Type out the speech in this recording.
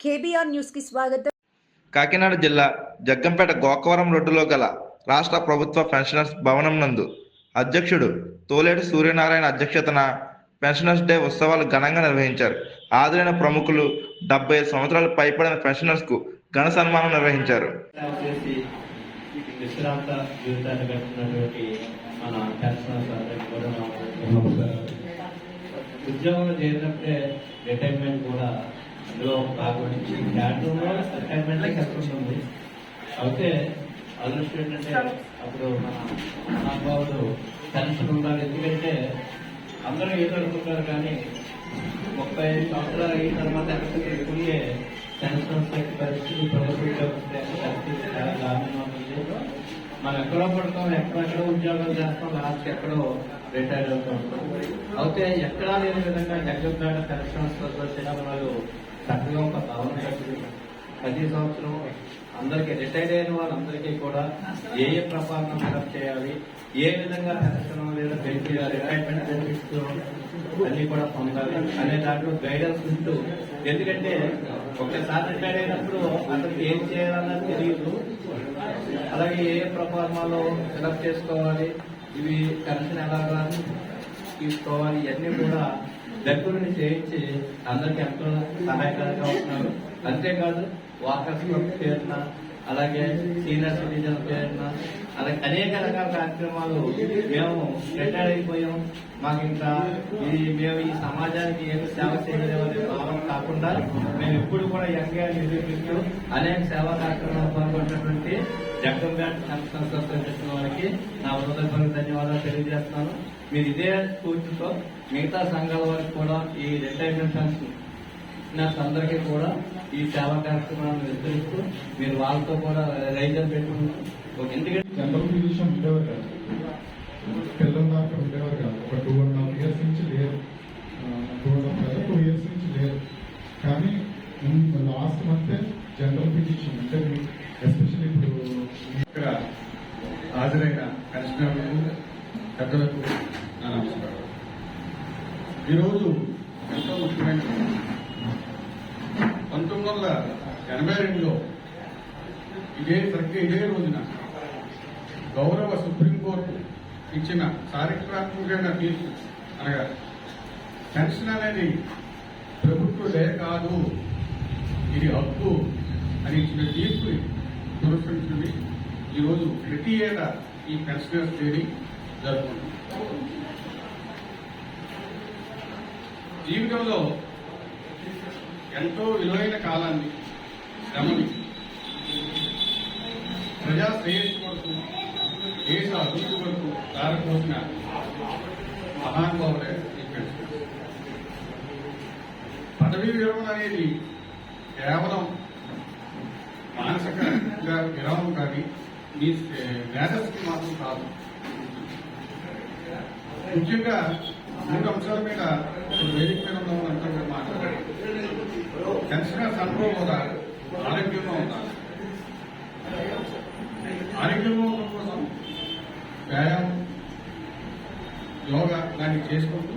KBR న్యూస్కి స్వాగతం. కాకినాడ జిల్లా జగ్గంపేట గోకవరం రోడ్డులో గల రాష్ట్ర ప్రభుత్వ పెన్షనర్స్ భవనం నందు అధ్యక్షుడు తోలేటి సూర్యనారాయణ అధ్యక్షతన పెన్షనర్స్ డే ఉత్సవాలు ఘనంగా నిర్వహించారు. ఆదరైన ప్రముఖులు డెబ్బై ఐదు సంవత్సరాలు పైబడిన పెన్షనర్స్కు ఘన సన్మానం నిర్వహించారు. విశ్రాంత జీవితాన్ని గడిపినటువంటి మన పెన్షనర్స్ అందరికీ కూడా. ఉద్యోగంలో చేరినప్పుడే రిటైర్మెంట్ కూడా అందులో భాగం క్యాటర్లో రిటైర్మెంట్ కలుగుతుంది అయితే అదృష్టం ఏంటంటే అప్పుడు మన మహానుభావుడు పెన్షన్ ఉండాలి. ఎందుకంటే అందరూ ఏదో అనుకుంటారు కానీ ముప్పై ఐదు సంవత్సరాలు అయిన తర్వాత ఎక్కడికి ఎక్కువే పెన్షన్ పరిస్థితి ప్రభుత్వ పరిస్థితి చాలా దారుణంగా ఉంది మనం ఎక్కడో పడతాం ఎక్కడెక్కడో ఉద్యోగాలు చేస్తాం లాస్ట్ ఎక్కడో రిటైర్ అవుతూ. ఉంటాం అయితే ఎక్కడా లేని విధంగా జగన్ పెన్షన్ వచ్చిన వాళ్ళు చక్కగా ఒక భవనం ప్రతి సంవత్సరం అందరికీ రిటైర్ అయిన వాళ్ళందరికీ కూడా ఏ ఏ ప్రపాలన సెలెక్ట్ చేయాలి ఏ విధంగా పెన్షన్ బెనిఫిట్ రిటైర్మెంట్ బెనిఫిట్స్ అన్ని కూడా పొందాలి. అనే దాంట్లో గైడెన్స్ ఉంటూ ఎందుకంటే ఒకసారి రిటైర్ అయినప్పుడు అతనికి ఏం చేయాలన్నది తెలియదు. అలాగే ఏ ప్రఫార్మాలో సెలెక్ట్ చేసుకోవాలి ఇవి పెన్షన్ ఎలాగా తీసుకోవాలి ఇవన్నీ కూడా దగ్గరుండి చేయించి అందరికీ ఎంతో సహాయకరంగా ఉంటున్నారు. అంతేకాదు వాకర్స్ క్లబ్ పేరున అలాగే సీనియర్ సిటిజన్ పేరున అలాగే అనేక రకాల కార్యక్రమాలు మేము రిటైర్ అయిపోయాం. మాకు ఇంకా ఈ మేము ఈ సమాజానికి ఏమి సేవ చేయలేమనే భావం కాకుండా మేము ఎప్పుడు కూడా యంగ్గా నిరూపిస్తూ అనేక సేవా కార్యక్రమాలు పాల్గొన్నటువంటి జగన్పేట సంస్థ వారికి నా హృదయపూర్వక ధన్యవాదాలు తెలియజేస్తాను. మీరు ఇదే స్ఫూర్తితో మిగతా సంఘాల వారికి కూడా ఈ రిటైర్మెంట్ ఫండ్స్ అందరికీ కూడా ఈ సేవా కార్యక్రమాలను విస్తరిస్తూ మీరు వాళ్ళతో కూడా రైతులు పెట్టుకుంటారు ఎందుకంటే జనరల్ ఫిజిషియన్ ఉండేవారు కాదు. పిల్లలు దాకా ఉండేవారు కాదు. ఒక టూ అండ్ హాఫ్ ఇయర్స్ నుంచి లేరు. టూ అండ్ హాఫ్ కాదు టూ ఇయర్స్ నుంచి లేరు. కానీ లాస్ట్ మంత్ జనరల్ ఫిజిషియన్ అంటే ఎస్పెషల్లీ ఇప్పుడు ఇక్కడ హాజరైన కృష్ణకు పెద్దలకు నా నమస్కారం. ఈరోజు పంతొమ్మిది వందల ఎనభై రెండులో ఇదే సరిగ్గా ఇదే రోజున గౌరవ సుప్రీంకోర్టు ఇచ్చిన చారిత్రాత్మకమైన తీర్పు అనగా పెన్షన్ అనేది ప్రభుత్వ కాదు ఇది హక్కు అని ఇచ్చిన తీర్పు పురస్కరించింది ఈరోజు ప్రతి ఏటా ఈ పెన్షనర్స్ డేని జరుపుకుంటుంది జీవితంలో ఎంతో విలువైన కాలాన్ని శ్రమని ప్రజా శ్రేయస్సు కొరకు దేశ అభివృద్ధి కొరకు దారిపోసిన మహానుభావులే పదవీ విరమణ అనేది కేవలం మానసికంగా విరామం కానీ మీ మేధస్సుకి మాత్రం కాదు. ముఖ్యంగా మూడు అంశాల మీద వేదిక మీద ఉన్న వాళ్ళంతా కూడా మాట్లాడారు పెన్షనర్స్ ఉండాలి ఆరోగ్యంగా ఉండాలి ఆరోగ్యంగా ఉండడం కోసం వ్యాయామం యోగా లాంటివి చేసుకుంటూ